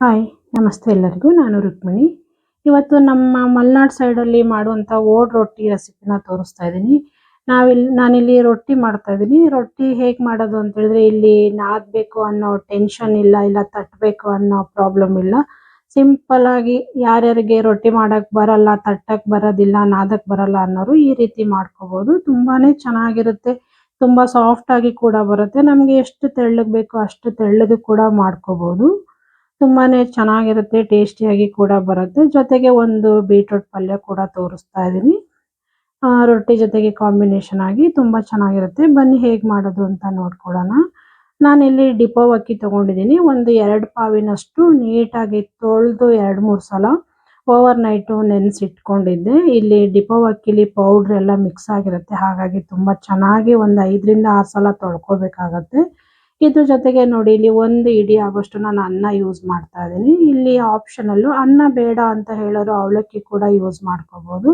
Hi ನಮಸ್ತೆ ಎಲ್ಲರಿಗೂ. ನಾನು ರುಕ್ಮಿಣಿ. ಇವತ್ತು ನಮ್ಮ ಮಲೆನಾಡು ಸೈಡಲ್ಲಿ ಮಾಡುವಂಥ ಓಡ್ ರೊಟ್ಟಿ ರೆಸಿಪಿನ ತೋರಿಸ್ತಾ ಇದ್ದೀನಿ. ನಾವಿಲ್ಲಿ ನಾನಿಲ್ಲಿ ರೊಟ್ಟಿ ಮಾಡ್ತಾ ಇದ್ದೀನಿ. ರೊಟ್ಟಿ ಹೇಗೆ ಮಾಡೋದು ಅಂತ ಹೇಳಿದ್ರೆ, ಇಲ್ಲಿ ನಾದಬೇಕು ಅನ್ನೋ ಟೆನ್ಷನ್ ಇಲ್ಲ ಇಲ್ಲ ತಟ್ಟಬೇಕು ಅನ್ನೋ ಪ್ರಾಬ್ಲಮ್ ಇಲ್ಲ. ಸಿಂಪಲ್ ಆಗಿ ಯಾರ್ಯಾರಿಗೆ ರೊಟ್ಟಿ ಮಾಡೋಕ್ಕೆ ಬರಲ್ಲ ತಟ್ಟಕ್ಕೆ ಬರೋದಿಲ್ಲ ನಾದಕ್ಕೆ ಬರಲ್ಲ ಅನ್ನೋರು ಈ ರೀತಿ ಮಾಡ್ಕೋಬೋದು. ತುಂಬಾನೇ ಚೆನ್ನಾಗಿರುತ್ತೆ. ತುಂಬಾ ಸಾಫ್ಟ್ ಆಗಿ ಕೂಡ ಬರುತ್ತೆ. ನಮಗೆ ಎಷ್ಟು ತೆಳ್ಳಗೆ ಬೇಕೋ ಅಷ್ಟು ತೆಳ್ಳಗೆ ಕೂಡ ಮಾಡ್ಕೋಬಹುದು ತುಂಬಾನೇ ಚೆನ್ನಾಗಿರುತ್ತೆ, ಟೇಸ್ಟಿಯಾಗಿ ಕೂಡ ಬರುತ್ತೆ. ಜೊತೆಗೆ ಒಂದು ಬೀಟ್ರೂಟ್ ಪಲ್ಯ ಕೂಡ ತೋರಿಸ್ತಾ ಇದ್ದೀನಿ ರೊಟ್ಟಿ ಜೊತೆಗೆ ಕಾಂಬಿನೇಷನ್ ಆಗಿ ತುಂಬಾ ಚೆನ್ನಾಗಿರುತ್ತೆ. ಬನ್ನಿ ಹೇಗೆ ಮಾಡೋದು ಅಂತ ನೋಡ್ಕೊಳ್ಳೋಣ. ನಾನಿಲ್ಲಿ ಡಿಪೋ ಅಕ್ಕಿ ತೊಗೊಂಡಿದ್ದೀನಿ. ಒಂದು ಎರಡು ಪಾವಿನಷ್ಟು ನೀಟಾಗಿ ತೊಳೆದು ಎರಡು ಮೂರು ಸಲ ಓವರ್ ನೈಟು ನೆನೆಸಿಟ್ಕೊಂಡಿದ್ದೆ. ಇಲ್ಲಿ ಡಿಪೋ ಅಕ್ಕಿಲಿ ಪೌಡ್ರ್ ಎಲ್ಲ ಮಿಕ್ಸ್ ಆಗಿರುತ್ತೆ. ಹಾಗಾಗಿ ತುಂಬಾ ಚೆನ್ನಾಗಿ ಒಂದು ಐದರಿಂದ ಆರು ಸಲ ತೊಳ್ಕೊಬೇಕಾಗತ್ತೆ. ಇದ್ರ ಜೊತೆಗೆ ನೋಡಿ, ಇಲ್ಲಿ ಒಂದು ಇಡಿ ಆಗೋಷ್ಟು ನಾನು ಅನ್ನ ಯೂಸ್ ಮಾಡ್ತಾ ಇದ್ದೀನಿ. ಇಲ್ಲಿ ಆಪ್ಷನಲ್ಲು ಅನ್ನ ಬೇಡ ಅಂತ ಹೇಳೋರು ಅವಲಕ್ಕಿ ಕೂಡ ಯೂಸ್ ಮಾಡ್ಕೋಬಹುದು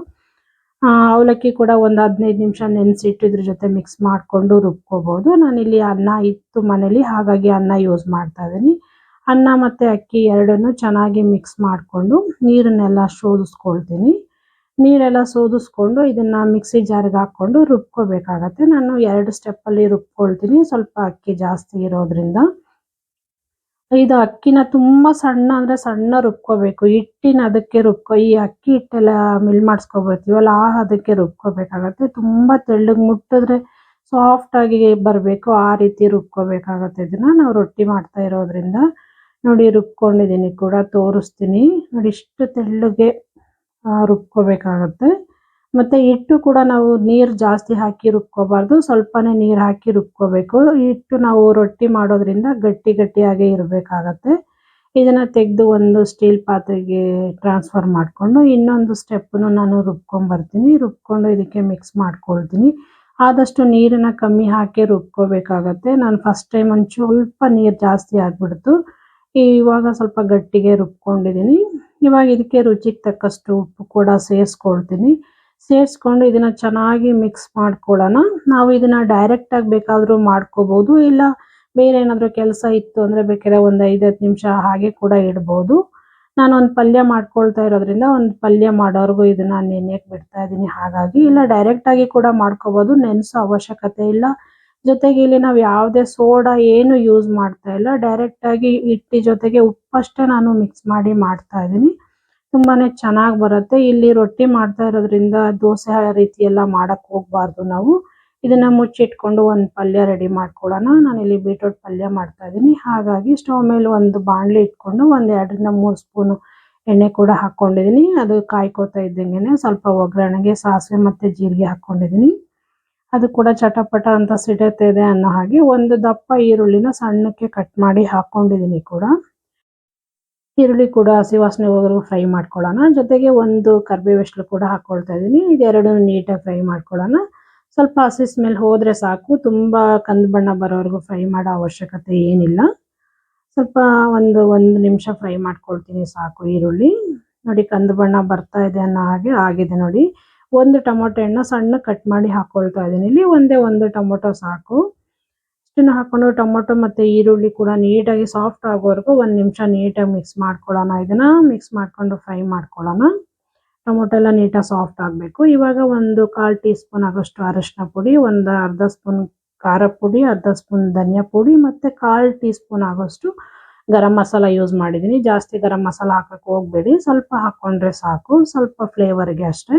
ಅವಲಕ್ಕಿ ಕೂಡ ಒಂದು ಹದಿನೈದು ನಿಮಿಷ ನೆನೆಸಿಟ್ಟು ಇದ್ರ ಜೊತೆ ಮಿಕ್ಸ್ ಮಾಡಿಕೊಂಡು ರುಬ್ಕೋಬಹುದು ಇಲ್ಲಿ ಅನ್ನ ಇತ್ತು ಮನೇಲಿ, ಹಾಗಾಗಿ ಅನ್ನ ಯೂಸ್ ಮಾಡ್ತಾ ಇದ್ದೀನಿ. ಅನ್ನ ಮತ್ತೆ ಅಕ್ಕಿ ಎರಡನ್ನೂ ಚೆನ್ನಾಗಿ ಮಿಕ್ಸ್ ಮಾಡಿಕೊಂಡು ನೀರನ್ನೆಲ್ಲ ಶೋಧಿಸ್ಕೊಳ್ತೀನಿ ನೀರೆಲ್ಲ ಸೋದಿಸ್ಕೊಂಡು ಇದನ್ನ ಮಿಕ್ಸಿ ಜಾರಿಗೆ ಹಾಕೊಂಡು ರುಬ್ಕೋಬೇಕಾಗತ್ತೆ. ನಾನು ಎರಡು ಸ್ಟೆಪ್ಪಲ್ಲಿ ರುಬ್ಕೊಳ್ತೀನಿ. ಸ್ವಲ್ಪ ಅಕ್ಕಿ ಜಾಸ್ತಿ ಇರೋದ್ರಿಂದ. ಇದು ಅಕ್ಕಿನ ತುಂಬಾ ಸಣ್ಣ ಅಂದ್ರೆ ಸಣ್ಣ ರುಬ್ಕೋಬೇಕು. ಹಿಟ್ಟಿನ ಅದಕ್ಕೆ ರುಬ್ಕೊ, ಈ ಅಕ್ಕಿ ಹಿಟ್ಟೆಲ್ಲ ಮಿಲ್ ಮಾಡಿಸ್ಕೊಬರ್ತೀವಲ್ಲ, ಆ ಅದಕ್ಕೆ ರುಬ್ಕೋಬೇಕಾಗತ್ತೆ. ತುಂಬಾ ತೆಳ್ಳಗೆ ಮುಟ್ಟಿದ್ರೆ ಸಾಫ್ಟ್ ಆಗಿ ಬರಬೇಕು. ಆ ರೀತಿ ರುಬ್ಕೋಬೇಕಾಗತ್ತೆ ಇದನ್ನ. ನಾವು ರೊಟ್ಟಿ ಮಾಡ್ತಾ ಇರೋದ್ರಿಂದ. ನೋಡಿ, ರುಬ್ಕೊಂಡಿದ್ದೀನಿ ಕೂಡ, ತೋರಿಸ್ತೀನಿ. ನೋಡಿ, ಇಷ್ಟು ತೆಳ್ಳಗೆ ರುಬ್ಕೋಬೇಕಾಗತ್ತೆ. ಮತ್ತೆ ಹಿಟ್ಟು ಕೂಡ ನಾವು ನೀರು ಜಾಸ್ತಿ ಹಾಕಿ ರುಬ್ಕೋಬಾರ್ದು, ಸ್ವಲ್ಪನೇ ನೀರು ಹಾಕಿ ರುಬ್ಕೋಬೇಕು. ಹಿಟ್ಟು ನಾವು ರೊಟ್ಟಿ ಮಾಡೋದ್ರಿಂದ ಗಟ್ಟಿ ಗಟ್ಟಿಯಾಗೇ ಇರಬೇಕಾಗತ್ತೆ. ಇದನ್ನ ತೆಗೆದು ಒಂದು ಸ್ಟೀಲ್ ಪಾತ್ರೆಗೆ ಟ್ರಾನ್ಸ್ಫರ್ ಮಾಡಿಕೊಂಡು ಇನ್ನೊಂದು ಸ್ಟೆಪ್ಪನ್ನು ನಾನು ರುಬ್ಕೊಂಡ್ ಬರ್ತೀನಿ ರುಬ್ಕೊಂಡು ಇದಕ್ಕೆ ಮಿಕ್ಸ್ ಮಾಡ್ಕೊಳ್ತೀನಿ. ಆದಷ್ಟು ನೀರನ್ನ ಕಮ್ಮಿ ಹಾಕಿ ರುಬ್ಕೋಬೇಕಾಗತ್ತೆ. ನಾನು ಫಸ್ಟ್ ಟೈಮ್ ಒಂದು ಸ್ವಲ್ಪ ನೀರು ಜಾಸ್ತಿ ಆಗ್ಬಿಡ್ತು. ಇವಾಗ ಸ್ವಲ್ಪ ಗಟ್ಟಿಗೆ ರುಬ್ಕೊಂಡಿದ್ದೀನಿ. ಇವಾಗ ಇದಕ್ಕೆ ರುಚಿಗೆ ತಕ್ಕಷ್ಟು ಉಪ್ಪು ಕೂಡ ಸೇರಿಸ್ಕೊಳ್ತೀನಿ. ಸೇರಿಸ್ಕೊಂಡು ಇದನ್ನ ಚೆನ್ನಾಗಿ ಮಿಕ್ಸ್ ಮಾಡ್ಕೊಳ್ಳೋಣ. ನಾವು ಇದನ್ನ ಡೈರೆಕ್ಟ್ ಆಗಿ ಬೇಕಾದ್ರೂ ಮಾಡ್ಕೋಬಹುದು ಇಲ್ಲ ಬೇರೆ ಏನಾದರೂ ಕೆಲಸ ಇತ್ತು ಅಂದ್ರೆ ಬೇಕಾದ್ರೆ ಒಂದು ಐದತ್ತು ನಿಮಿಷ ಹಾಗೆ ಕೂಡ ಇಡ್ಬೋದು. ನಾನು ಒಂದು ಪಲ್ಯ ಮಾಡ್ಕೊಳ್ತಾ ಇರೋದ್ರಿಂದ ಒಂದು ಪಲ್ಯ ಮಾಡೋರ್ಗು ಇದನ್ನ ನೆನೆಯಕ್ಕೆ ಬಿಡ್ತಾ ಇದ್ದೀನಿ ಹಾಗಾಗಿ. ಇಲ್ಲ ಡೈರೆಕ್ಟ್ ಆಗಿ ಕೂಡ ಮಾಡ್ಕೋಬಹುದು ನೆನೆಸೋ ಅವಶ್ಯಕತೆ ಇಲ್ಲ. ಜೊತೆಗೆ ಇಲ್ಲಿ ನಾವು ಯಾವುದೇ ಸೋಡಾ ಏನು ಯೂಸ್ ಮಾಡ್ತಾ ಇಲ್ಲ. ಡೈರೆಕ್ಟ್ ಆಗಿ ಹಿಟ್ಟಿ ಜೊತೆಗೆ ಉಪ್ಪಷ್ಟೇ ನಾನು ಮಿಕ್ಸ್ ಮಾಡಿ ಮಾಡ್ತಾ ಇದ್ದೀನಿ. ತುಂಬಾನೇ ಚೆನ್ನಾಗಿ ಬರುತ್ತೆ. ಇಲ್ಲಿ ರೊಟ್ಟಿ ಮಾಡ್ತಾ ಇರೋದ್ರಿಂದ ದೋಸೆ ರೀತಿ ಎಲ್ಲ ಮಾಡಕ್ ಹೋಗ್ಬಾರ್ದು ನಾವು. ಇದನ್ನ ಮುಚ್ಚಿಟ್ಕೊಂಡು ಒಂದು ಪಲ್ಯ ರೆಡಿ ಮಾಡ್ಕೊಳ್ಳೋಣ. ನಾನು ಇಲ್ಲಿ ಬೀಟ್ರೋಟ್ ಪಲ್ಯ ಮಾಡ್ತಾ ಇದ್ದೀನಿ. ಹಾಗಾಗಿ ಸ್ಟವ್ ಮೇಲೆ ಒಂದು ಬಾಣಲಿ ಇಟ್ಕೊಂಡು ಒಂದು ಎರಡರಿಂದ ಮೂರು ಸ್ಪೂನು ಎಣ್ಣೆ ಕೂಡ ಹಾಕೊಂಡಿದ್ದೀನಿ. ಅದು ಕಾಯ್ಕೋತಾ ಇದ್ದಂಗೆನೆ ಸ್ವಲ್ಪ ಒಗ್ಗರಣೆಗೆ ಸಾಸಿವೆ ಮತ್ತೆ ಜೀರಿಗೆ ಹಾಕೊಂಡಿದ್ದೀನಿ. ಅದು ಕೂಡ ಚಟಪಟ ಅಂತ ಸಿಡತ್ತೆ ಇದೆ ಅನ್ನೋ ಹಾಗೆ ಒಂದು ದಪ್ಪ ಈರುಳ್ಳಿನ ಸಣ್ಣಕ್ಕೆ ಕಟ್ ಮಾಡಿ ಹಾಕೊಂಡಿದ್ದೀನಿ ಕೂಡ. ಈರುಳ್ಳಿ ಕೂಡ ಹಸಿ ವಾಸನೆ ಫ್ರೈ ಮಾಡ್ಕೊಳ್ಳೋಣ. ಜೊತೆಗೆ ಒಂದು ಕರ್ಬೇವೆಷ್ಟು ಕೂಡ ಹಾಕೊಳ್ತಾ ಇದ್ದೀನಿ ಇದೆರಡು ನೀಟಾಗಿ ಫ್ರೈ ಮಾಡ್ಕೊಳ್ಳೋಣ. ಸ್ವಲ್ಪ ಹಸಿ ಸ್ಮೆಲ್ ಹೋದ್ರೆ ಸಾಕು. ತುಂಬಾ ಕಂದು ಬಣ್ಣ ಬರೋವರೆಗೂ ಫ್ರೈ ಮಾಡೋ ಅವಶ್ಯಕತೆ ಏನಿಲ್ಲ. ಸ್ವಲ್ಪ ಒಂದು ಒಂದು ನಿಮಿಷ ಫ್ರೈ ಮಾಡ್ಕೊಳ್ತೀನಿ ಸಾಕು ಈರುಳ್ಳಿ. ನೋಡಿ ಕಂದು ಬಣ್ಣ ಬರ್ತಾ ಇದೆ ಅನ್ನೋ ಹಾಗೆ ಆಗಿದೆ ನೋಡಿ. ಒಂದು ಟೊಮೊಟೊ ಹಣ್ಣು ಸಣ್ಣ ಕಟ್ ಮಾಡಿ ಹಾಕೊಳ್ತಾ ಇದ್ದೀನಿ. ಇಲ್ಲಿ ಒಂದೇ ಒಂದು ಟೊಮೊಟೊ ಸಾಕು. ಇಷ್ಟನ್ನು ಹಾಕೊಂಡು ಟೊಮೊಟೊ ಮತ್ತೆ ಈರುಳ್ಳಿ ಕೂಡ ನೀಟಾಗಿ ಸಾಫ್ಟ್ ಆಗೋವರೆಗೂ ಒಂದು ನಿಮಿಷ ನೀಟಾಗಿ ಮಿಕ್ಸ್ ಮಾಡ್ಕೊಳ್ಳೋಣ. ಇದನ್ನ ಮಿಕ್ಸ್ ಮಾಡ್ಕೊಂಡು ಫ್ರೈ ಮಾಡ್ಕೊಳ್ಳೋಣ. ಟೊಮೊಟೊ ಎಲ್ಲ ನೀಟಾಗಿ ಸಾಫ್ಟ್ ಆಗಬೇಕು. ಇವಾಗ ಒಂದು ಕಾಲು ಟೀ ಸ್ಪೂನ್ ಆಗೋಷ್ಟು ಅರಶಿನ ಪುಡಿ, ಒಂದು ಅರ್ಧ ಸ್ಪೂನ್ ಖಾರ ಪುಡಿ, ಅರ್ಧ ಸ್ಪೂನ್ ಧನಿಯಾ ಪುಡಿ ಮತ್ತೆ ಕಾಲು ಟೀ ಸ್ಪೂನ್ ಆಗೋಷ್ಟು ಗರಂ ಮಸಾಲ ಯೂಸ್ ಮಾಡಿದ್ದೀನಿ. ಜಾಸ್ತಿ ಗರಂ ಮಸಾಲ ಹಾಕಕ್ಕೆ ಹೋಗಬೇಡಿ. ಸ್ವಲ್ಪ ಹಾಕೊಂಡ್ರೆ ಸಾಕು. ಸ್ವಲ್ಪ ಫ್ಲೇವರ್ಗೆ ಅಷ್ಟೇ.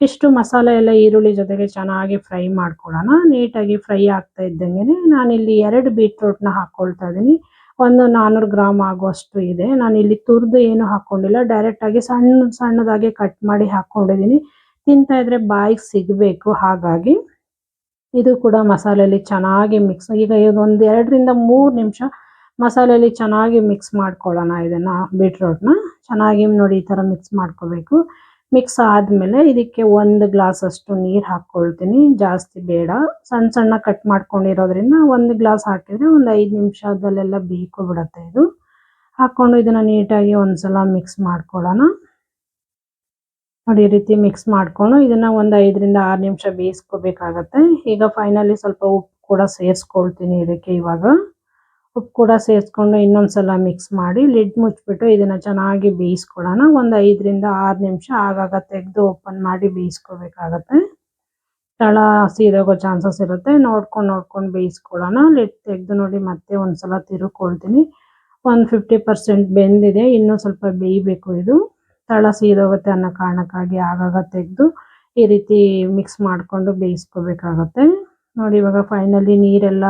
ಇಷ್ಟು ಮಸಾಲೆ ಎಲ್ಲ ಈರುಳ್ಳಿ ಜೊತೆಗೆ ಚೆನ್ನಾಗಿ ಫ್ರೈ ಮಾಡ್ಕೊಳ್ಳೋಣ ನೀಟಾಗಿ ಫ್ರೈ ಆಗ್ತಾ ಇದ್ದಂಗೆ ನಾನಿಲ್ಲಿ ಎರಡು ಬೀಟ್ರೂಟ್ನ ಹಾಕ್ಕೊಳ್ತಾ ಇದ್ದೀನಿ. ಒಂದು ನಾನ್ನೂರು ಗ್ರಾಮ್ ಆಗುವಷ್ಟು ಇದೆ. ನಾನು ಇಲ್ಲಿ ತುರಿದು ಏನು ಹಾಕೊಂಡಿಲ್ಲ. ಡೈರೆಕ್ಟ್ ಆಗಿ ಸಣ್ಣ, ಸಣ್ಣದಾಗಿ ಕಟ್ ಮಾಡಿ ಹಾಕ್ಕೊಂಡಿದ್ದೀನಿ ತಿಂತಾ ಇದ್ರೆ ಬಾಯಿಗೆ ಸಿಗಬೇಕು ಹಾಗಾಗಿ ಇದು ಕೂಡ ಮಸಾಲೆಯಲ್ಲಿ ಚೆನ್ನಾಗಿ ಮಿಕ್ಸ್ ಈಗ ಒಂದು ಎರಡರಿಂದ ಮೂರು ನಿಮಿಷ ಮಸಾಲೆಯಲ್ಲಿ ಚೆನ್ನಾಗಿ ಮಿಕ್ಸ್ ಮಾಡ್ಕೊಳ್ಳೋಣ ಇದನ್ನ ಬೀಟ್ರೂಟ್ನ. ಚೆನ್ನಾಗಿ ನೋಡಿ ಈ ಥರ ಮಿಕ್ಸ್ ಮಾಡ್ಕೋಬೇಕು. ಮಿಕ್ಸ್ ಆದಮೇಲೆ ಇದಕ್ಕೆ ಒಂದು ಗ್ಲಾಸ್ ಅಷ್ಟು ನೀರು ಹಾಕ್ಕೊಳ್ತೀನಿ. ಜಾಸ್ತಿ ಬೇಡ. ಸಣ್ಣ ಸಣ್ಣ ಕಟ್ ಮಾಡ್ಕೊಂಡಿರೋದ್ರಿಂದ ಒಂದು ಗ್ಲಾಸ್ ಹಾಕಿದ್ರೆ ಒಂದು ಐದು ನಿಮಿಷದಲ್ಲೆಲ್ಲ ಬೇಯ್ಕೊಬಿಡತ್ತೆ ಇದು. ಹಾಕ್ಕೊಂಡು ಇದನ್ನ ನೀಟಾಗಿ ಒಂದ್ಸಲ ಮಿಕ್ಸ್ ಮಾಡ್ಕೊಳ್ಳೋಣ. ನೋಡಿ ಈ ರೀತಿ ಮಿಕ್ಸ್ ಮಾಡ್ಕೊಂಡು ಇದನ್ನ ಒಂದು ಐದರಿಂದ ಆರು ನಿಮಿಷ ಬೇಯಿಸ್ಕೋಬೇಕಾಗತ್ತೆ. ಈಗ ಫೈನಲಿ ಸ್ವಲ್ಪ ಉಪ್ಪು ಕೂಡ ಸೇರಿಸ್ಕೊಳ್ತೀನಿ ಇದಕ್ಕೆ ಇವಾಗ. ಉಪ್ಪು ಕೂಡ ಸೇರಿಸ್ಕೊಂಡು ಇನ್ನೊಂದ್ಸಲ ಮಿಕ್ಸ್ ಮಾಡಿ ಲಿಡ್ ಮುಚ್ಚಿಬಿಟ್ಟು ಇದನ್ನು ಚೆನ್ನಾಗಿ ಬೇಯಿಸ್ಕೊಳ್ಳೋಣ. ಒಂದು ಐದರಿಂದ ಆರು ನಿಮಿಷ ಆಗಾಗ ತೆಗೆದು ಓಪನ್ ಮಾಡಿ ಬೇಯಿಸ್ಕೋಬೇಕಾಗತ್ತೆ. ತಳ ಸೀದೋಗೋ ಚಾನ್ಸಸ್ ಇರುತ್ತೆ. ನೋಡ್ಕೊಂಡು ನೋಡ್ಕೊಂಡು ಬೇಯಿಸ್ಕೊಳ್ಳೋಣ. ಲಿಡ್ ತೆಗೆದು ನೋಡಿ ಮತ್ತೆ ಒಂದ್ಸಲ ತಿರುಕೊಳ್ತೀನಿ. ಒಂದು ಫಿಫ್ಟಿ ಪರ್ಸೆಂಟ್ ಬೆಂದಿದೆ. ಇನ್ನೂ ಸ್ವಲ್ಪ ಬೇಯಬೇಕು ಇದು. ತಳ ಸೀದೋಗುತ್ತೆ ಅನ್ನೋ ಕಾರಣಕ್ಕಾಗಿ ಆಗಾಗ ತೆಗೆದು ಈ ರೀತಿ ಮಿಕ್ಸ್ ಮಾಡಿಕೊಂಡು ಬೇಯಿಸ್ಕೋಬೇಕಾಗತ್ತೆ. ನೋಡಿ ಇವಾಗ ಫೈನಲಿ ನೀರೆಲ್ಲ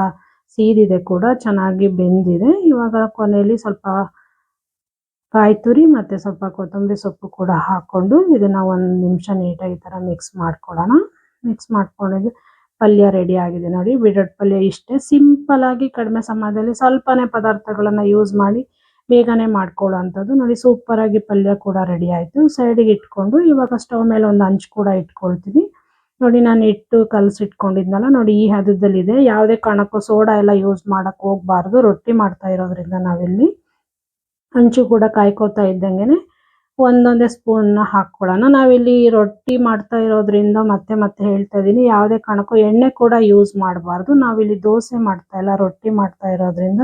ಸೀದಿದೆ ಕೂಡ, ಚೆನ್ನಾಗಿ ಬೆಂದಿದೆ. ಇವಾಗ ಕೊನೆಯಲ್ಲಿ ಸ್ವಲ್ಪ ಕಾಯಿ ತುರಿ ಮತ್ತು ಸ್ವಲ್ಪ ಕೊತ್ತಂಬರಿ ಸೊಪ್ಪು ಕೂಡ ಹಾಕ್ಕೊಂಡು ಇದನ್ನು ಒಂದು ನಿಮಿಷ ನೀಟಾಗಿ ಈ ಥರ ಮಿಕ್ಸ್ ಮಾಡ್ಕೊಳ್ಳೋಣ. ಮಿಕ್ಸ್ ಮಾಡ್ಕೊಂಡಿದ್ದು ಪಲ್ಯ ರೆಡಿ ಆಗಿದೆ ನೋಡಿ. ಬಿಡಡ್ ಪಲ್ಯ ಇಷ್ಟೇ. ಸಿಂಪಲ್ ಆಗಿ ಕಡಿಮೆ ಸಮಯದಲ್ಲಿ ಸ್ವಲ್ಪನೇ ಪದಾರ್ಥಗಳನ್ನು ಯೂಸ್ ಮಾಡಿ ಬೇಗನೆ ಮಾಡ್ಕೊಳ್ಳೋ ಅಂಥದ್ದು ನೋಡಿ ಸೂಪರ್ ಆಗಿ ಪಲ್ಯ ಕೂಡ ರೆಡಿ ಆಯಿತು. ಸೈಡಿಗೆ ಇಟ್ಕೊಂಡು ಇವಾಗ ಸ್ಟವ್ ಮೇಲೆ ಒಂದು ಹಂಚು ಕೂಡ ಇಟ್ಕೊಳ್ತೀನಿ. ನೋಡಿ ನಾನು ಇಟ್ಟು ಕಲಸಿಟ್ಕೊಂಡಿದ್ನಲ್ಲ, ನೋಡಿ ಈ ಹದದಲ್ಲಿದೆ ಯಾವುದೇ ಕಾರಣಕ್ಕೂ ಸೋಡಾ ಎಲ್ಲ ಯೂಸ್ ಮಾಡಕ್ ಹೋಗ್ಬಾರ್ದು. ರೊಟ್ಟಿ ಮಾಡ್ತಾ ಇರೋದ್ರಿಂದ ನಾವಿಲ್ಲಿ. ಹಂಚು ಕೂಡ ಕಾಯ್ಕೋತಾ ಇದ್ದಂಗೆನೆ ಒಂದೊಂದೇ ಸ್ಪೂನ್ ಹಾಕ್ಕೊಳ್ಳೋಣ. ನಾವಿಲ್ಲಿ ರೊಟ್ಟಿ ಮಾಡ್ತಾ ಇರೋದ್ರಿಂದ ಮತ್ತೆ ಮತ್ತೆ ಹೇಳ್ತಾ ಇದ್ದೀನಿ, ಯಾವುದೇ ಕಾರಣಕ್ಕೂ ಎಣ್ಣೆ ಕೂಡ ಯೂಸ್ ಮಾಡಬಾರ್ದು. ನಾವಿಲ್ಲಿ ದೋಸೆ ಮಾಡ್ತಾ ಇಲ್ಲ, ರೊಟ್ಟಿ ಮಾಡ್ತಾ ಇರೋದ್ರಿಂದ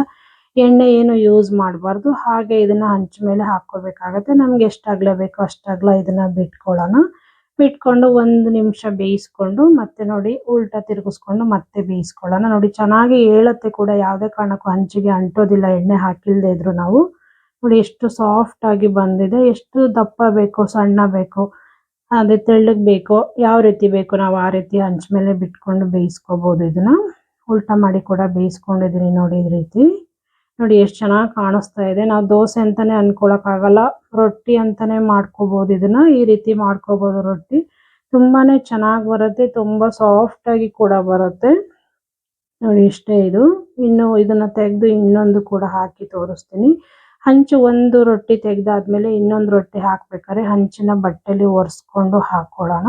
ಎಣ್ಣೆ ಏನು ಯೂಸ್ ಮಾಡಬಾರ್ದು. ಹಾಗೆ ಇದನ್ನ ಹಂಚ ಮೇಲೆ ಹಾಕ್ಕೋಬೇಕಾಗತ್ತೆ. ನಮ್ಗೆ ಎಷ್ಟಾಗಲೇ ಬೇಕೋ ಅಷ್ಟಾಗಲ ಇದನ್ನ ಬಿಟ್ಕೊಳ್ಳೋಣ. ಬಿಟ್ಕೊಂಡು ಒಂದು ನಿಮಿಷ ಬೇಯಿಸ್ಕೊಂಡು ಮತ್ತೆ ನೋಡಿ ಉಲ್ಟಾ ತಿರುಗಿಸ್ಕೊಂಡು ಮತ್ತೆ ಬೇಯಿಸ್ಕೊಳ್ಳೋಣ. ನೋಡಿ ಚೆನ್ನಾಗಿ ಹೇಳುತ್ತೆ ಕೂಡ, ಯಾವುದೇ ಕಾರಣಕ್ಕೂ ಹಂಚಿಗೆ ಅಂಟೋದಿಲ್ಲ, ಎಣ್ಣೆ ಹಾಕಿಲ್ಲದೆ ಇದ್ರು ನಾವು. ನೋಡಿ ಎಷ್ಟು ಸಾಫ್ಟ್ ಆಗಿ ಬಂದಿದೆ, ಎಷ್ಟು ದಪ್ಪ ಬೇಕೋ, ಸಣ್ಣ ಬೇಕೋ, ಅದೇ ತೆಳ್ಳಗೆ ಬೇಕೋ, ಯಾವ ರೀತಿ ಬೇಕು ನಾವು ಆ ರೀತಿ ಹಂಚ್ ಮೇಲೆ ಬಿಟ್ಕೊಂಡು ಬೇಯಿಸ್ಕೋಬಹುದು ಇದನ್ನ. ಉಲ್ಟಾ ಮಾಡಿ ಕೂಡ ಬೇಯಿಸ್ಕೊಂಡಿದೀನಿ ನೋಡಿ ಈ ರೀತಿ. ನೋಡಿ ಎಷ್ಟು ಚೆನ್ನಾಗಿ ಕಾಣಿಸ್ತಾ ಇದೆ. ನಾವು ದೋಸೆ ಅಂತಾನೆ ಅನ್ಕೊಳಕ್ಕಾಗಲ್ಲ ರೊಟ್ಟಿ ಅಂತಾನೆ ಮಾಡ್ಕೋಬಹುದು ಇದನ್ನ. ಈ ರೀತಿ ಮಾಡ್ಕೋಬಹುದು ರೊಟ್ಟಿ. ತುಂಬಾನೇ ಚೆನ್ನಾಗಿ ಬರುತ್ತೆ. ತುಂಬಾ ಸಾಫ್ಟ್ ಆಗಿ ಕೂಡ ಬರುತ್ತೆ. ನೋಡಿ ಇಷ್ಟೇ ಇದು. ಇನ್ನು ಇದನ್ನ ತೆಗೆದು ಇನ್ನೊಂದು ಕೂಡ ಹಾಕಿ ತೋರಿಸ್ತೀನಿ. ಹಂಚು ಒಂದು ರೊಟ್ಟಿ ತೆಗೆದಾದ್ಮೇಲೆ ಇನ್ನೊಂದು ರೊಟ್ಟಿ ಹಾಕ್ಬೇಕಾದ್ರೆ ಹಂಚಿನ ಬಟ್ಟೆಲಿ ಒರೆಸ್ಕೊಂಡು ಹಾಕೊಳ್ಳೋಣ.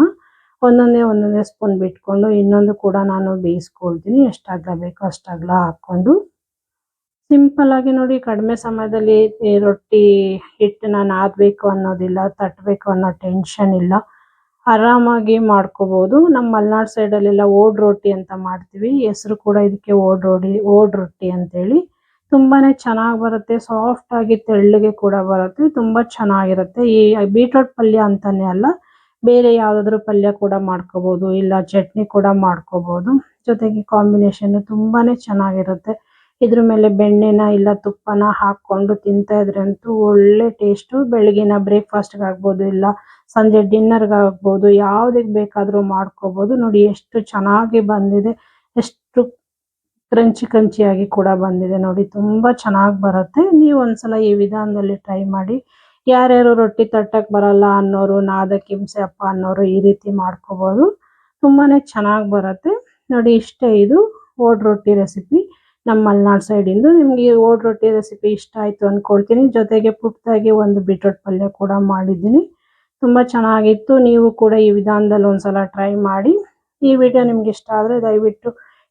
ಒಂದೊಂದೇ ಒಂದೊಂದೇ ಸ್ಪೂನ್ ಬಿಟ್ಕೊಂಡು ಇನ್ನೊಂದು ಕೂಡ ನಾನು ಬೇಯಿಸ್ಕೊಳ್ತೀನಿ. ಎಷ್ಟಾಗ್ಲ ಬೇಕೋ ಅಷ್ಟಾಗ್ಲ ಹಾಕೊಂಡು ಸಿಂಪಲ್ ಆಗಿ ನೋಡಿ, ಕಡಿಮೆ ಸಮಯದಲ್ಲಿ ರೊಟ್ಟಿ ಹಿಟ್ಟನ್ನ ನಾದಬೇಕು ಅನ್ನೋದಿಲ್ಲ ತಟ್ಟಬೇಕು ಅನ್ನೋ ಟೆನ್ಷನ್ ಇಲ್ಲ. ಆರಾಮಾಗಿ ಮಾಡ್ಕೋಬಹುದು ನಮ್ಮ ಮಲೆನಾಡು ಸೈಡಲ್ಲೆಲ್ಲ ಓಡ್ ರೊಟ್ಟಿ ಅಂತ ಮಾಡ್ತೀವಿ. ಹೆಸರು ಕೂಡ ಇದಕ್ಕೆ ಓಡ್ ರೊಟ್ಟಿ ಓಡ್ ರೊಟ್ಟಿ ಅಂತೇಳಿ. ತುಂಬಾನೇ ಚೆನ್ನಾಗಿ ಬರುತ್ತೆ. ಸಾಫ್ಟ್ ಆಗಿ ತೆಳ್ಳಗೆ ಕೂಡ ಬರುತ್ತೆ. ತುಂಬಾ ಚೆನ್ನಾಗಿರುತ್ತೆ. ಈ ಬೀಟ್ರೋಟ್ ಪಲ್ಯ ಅಂತಾನೆ ಅಲ್ಲ, ಬೇರೆ ಯಾವ್ದಾದ್ರು ಪಲ್ಯ ಕೂಡ ಮಾಡ್ಕೋಬಹುದು ಇಲ್ಲ ಚಟ್ನಿ ಕೂಡ ಮಾಡ್ಕೋಬಹುದು ಜೊತೆಗೆ ಕಾಂಬಿನೇಷನ್ ತುಂಬಾನೇ ಚೆನ್ನಾಗಿರುತ್ತೆ. ಇದ್ರ ಮೇಲೆ ಬೆಣ್ಣೆನ ಇಲ್ಲ ತುಪ್ಪನ ಹಾಕೊಂಡು ತಿಂತಾ ಇದ್ರಂತೂ ಒಳ್ಳೆ ಟೇಸ್ಟು ಬೆಳಗಿನ ಬ್ರೇಕ್ಫಾಸ್ಟ್ಗೆ ಆಗಬಹುದು ಇಲ್ಲ ಸಂಜೆ ಡಿನ್ನರ್ಗೆ ಆಗಬಹುದು ಯಾವುದಕ್ಕೆ ಬೇಕಾದರೂ ಮಾಡ್ಕೋಬಹುದು ನೋಡಿ ಎಷ್ಟು ಚೆನ್ನಾಗಿ ಬಂದಿದೆ, ಎಷ್ಟು ಕ್ರಂಚಿ ಕ್ರಂಚಿಯಾಗಿ ಕೂಡ ಬಂದಿದೆ. ನೋಡಿ ತುಂಬಾ ಚೆನ್ನಾಗಿ ಬರುತ್ತೆ. ನೀವು ಒಂದ್ಸಲ ಈ ವಿಧಾನದಲ್ಲಿ ಟ್ರೈ ಮಾಡಿ, ಯಾರ್ಯಾರು ರೊಟ್ಟಿ ತಟ್ಟಕ್ಕೆ ಬರಲ್ಲ ಅನ್ನೋರು, ನಾದ ಕಿಂಸೆ ಅಪ್ಪ ಅನ್ನೋರು ಈ ರೀತಿ ಮಾಡ್ಕೋಬಹುದು ತುಂಬಾನೇ ಚೆನ್ನಾಗಿ ಬರುತ್ತೆ. ನೋಡಿ ಇಷ್ಟೇ ಇದು, ಓಡ್ ರೊಟ್ಟಿ ರೆಸಿಪಿ ನಮ್ಮ ಮಲೆನಾಡು ಸೈಡಿಂದು ನಿಮಗೆ ಓಡ್ ರೊಟ್ಟಿ ರೆಸಿಪಿ ಇಷ್ಟ ಆಯಿತು ಅಂದ್ಕೊಳ್ತೀನಿ ಜೊತೆಗೆ ಪುಟ್ಟದಾಗಿ ಒಂದು ಬೀಟ್ರೋಟ್ ಪಲ್ಯ ಕೂಡ ಮಾಡಿದ್ದೀನಿ. ತುಂಬ ಚೆನ್ನಾಗಿತ್ತು. ನೀವು ಕೂಡ ಈ ವಿಧಾನದಲ್ಲಿ ಒಂದ್ಸಲ ಟ್ರೈ ಮಾಡಿ. ಈ ವಿಡಿಯೋ ನಿಮ್ಗೆ ಇಷ್ಟ ಆದರೆ ದಯವಿಟ್ಟು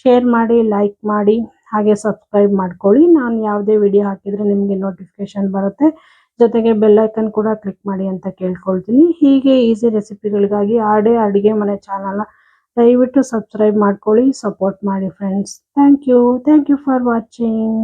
ಶೇರ್ ಮಾಡಿ ಲೈಕ್ ಮಾಡಿ, ಹಾಗೆ ಸಬ್ಸ್ಕ್ರೈಬ್ ಮಾಡ್ಕೊಳ್ಳಿ. ನಾನು ಯಾವುದೇ ವಿಡಿಯೋ ಹಾಕಿದರೆ ನಿಮಗೆ ನೋಟಿಫಿಕೇಶನ್ ಬರುತ್ತೆ. ಜೊತೆಗೆ ಬೆಲ್ಲೈಕನ್ ಕೂಡ ಕ್ಲಿಕ್ ಮಾಡಿ ಅಂತ ಕೇಳ್ಕೊಳ್ತೀನಿ. ಹೀಗೆ ಈಸಿ ರೆಸಿಪಿಗಳಿಗಾಗಿ ಆಡೇ ಅಡುಗೆ ಮನೆ ಚಾನಲ್ನ ದಯವಿಟ್ಟು ಸಬ್ಸ್ಕ್ರೈಬ್ ಮಾಡ್ಕೊಳ್ಳಿ ಸಪೋರ್ಟ್ ಮಾಡಿ friends thank you thank you for watching